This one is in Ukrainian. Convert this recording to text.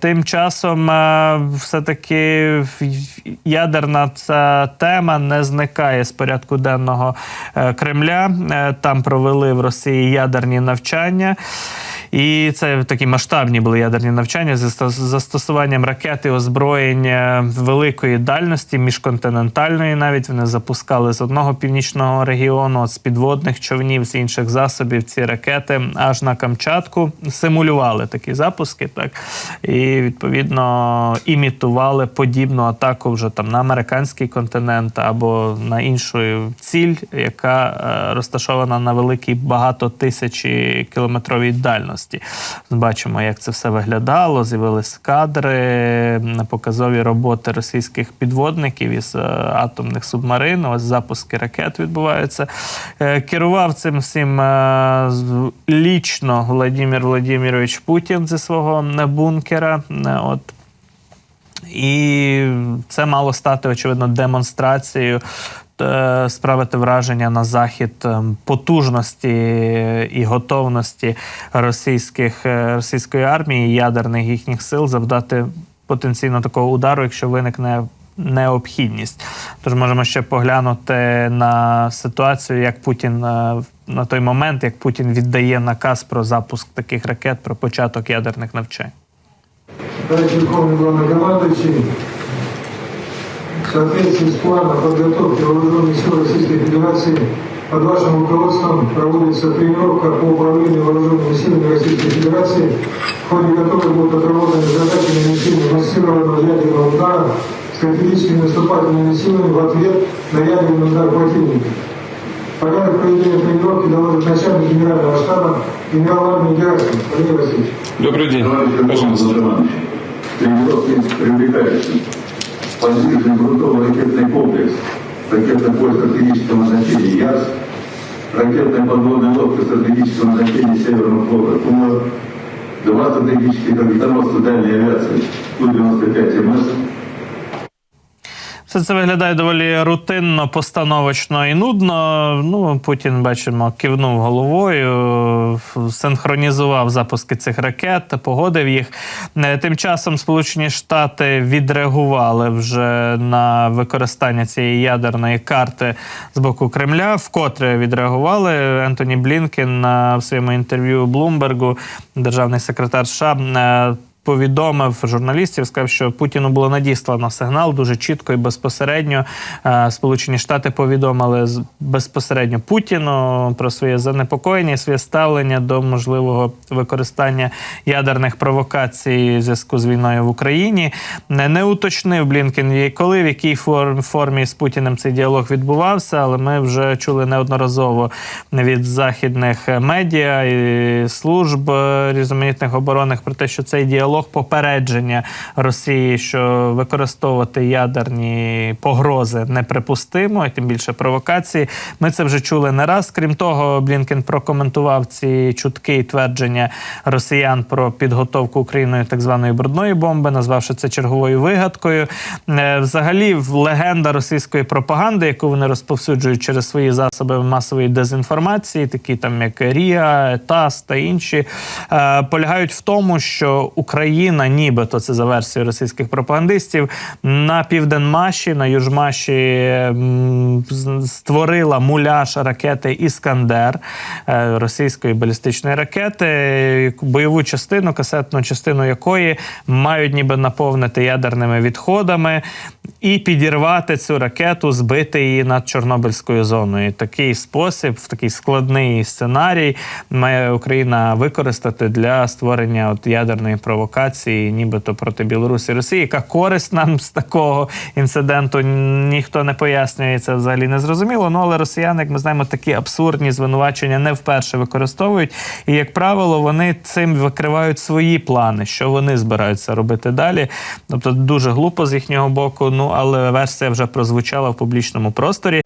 Тим часом, е, все-таки ядерна ця тема не зникає з порядку денного е, Кремля. Е, Там провели в Росії ядерні навчання. І це такі масштабні були ядерні навчання ста- застосуванням ракет і озброєння великої дальності, міжконтинентальної. Навіть вони запускали з одного північного регіону, з підводних човнів, з інших засобів ці ракети аж на Камчатку. Симулювали такі запуски, так і відповідно імітували подібну атаку вже там на американський континент або на іншу ціль, яка е, розташована на великій багатотисячі кілометровій дальності. Бачимо, як це все виглядало. З'явились кадри, показові роботи російських підводників із е, атомних субмарин. Ось запуски ракет відбуваються. Е, Керував цим всім е, лічно Владимир Владимирович Путін зі свого бункера. От і це мало стати очевидно демонстрацією. Е, Справити враження на захід е, потужності і готовності російських е, російської армії, ядерних їхніх сил завдати потенційно такого удару, якщо виникне необхідність. Тож можемо ще поглянути на ситуацію, як Путін на той момент, як Путін віддає наказ про запуск таких ракет, про початок ядерних навчань. Товарищ Верховный Главнокомандующий, в соответствии с планом подготовки вооруженных сил Российской Федерации под вашим руководством проводится тренировка по управлению вооруженными силами Российской Федерации, в ходе которой будут отработаны задачи нанесения массированного ядерного удара стратегическими наступательными силами в ответ на ядерный удар противника. Порядок проведения тренировки доложит начальник генерального штаба генерал армии Герасимов Владимир Васильевич. Добрый день. Пожалуйста. Тренировки привлекающие. Позиции грунтовый ракетный комплекс, ракетный поезд стратегического назначения ЯС, ракетная подводная лодка стратегического назначения Северного флота Тула, два стратегических ракетоносца дальней авиации Ту-95 МС, все це виглядає доволі рутинно, постановочно і нудно. Ну, Путін, бачимо, кивнув головою, синхронізував запуски цих ракет, погодив їх. Е, Тим часом Сполучені Штати відреагували вже на використання цієї ядерної карти з боку Кремля. Вкотре відреагували. Ентоні Блінкен на в своєму інтерв'ю Блумбергу, державний секретар США. Повідомив журналістів, сказав, що Путіну було надіслано сигнал дуже чітко і безпосередньо. Е, Сполучені Штати повідомили безпосередньо Путіну про своє занепокоєння, своє ставлення до можливого використання ядерних провокацій в зв'язку з війною в Україні. Не, уточнив Блінкен, коли в якій форм- формі з Путіним цей діалог відбувався, але ми вже чули неодноразово від західних медіа і служб е, різноманітних оборонних про те, що цей діалог попередження Росії, що використовувати ядерні погрози неприпустимо, і тим більше провокації. Ми це вже чули не раз. Крім того, Блінкен прокоментував ці чутки і твердження росіян про підготовку Україною так званої брудної бомби, назвавши це черговою вигадкою. Е, Взагалі, легенда російської пропаганди, яку вони розповсюджують через свої засоби масової дезінформації, такі там як Ріа, ТАСС та інші, е, полягають в тому, що Україна, нібито це за версією російських пропагандистів, на південмаші, на Южмаші створила муляж ракети Іскандер е, російської балістичної ракети, бойову частину, касетну частину якої мають ніби наповнити ядерними відходами і підірвати цю ракету, збити її над Чорнобильською зоною. Такий спосіб, в такий складний сценарій має Україна використати для створення от ядерної провокації, нібито проти Білорусі і Росії. Яка користь нам з такого інциденту? Ніхто не пояснює це взагалі не зрозуміло. Ну але росіяни, як ми знаємо, такі абсурдні звинувачення не вперше використовують. І як правило, вони цим викривають свої плани, що вони збираються робити далі. Тобто дуже глупо з їхнього боку. Ну але версія вже прозвучала в публічному просторі.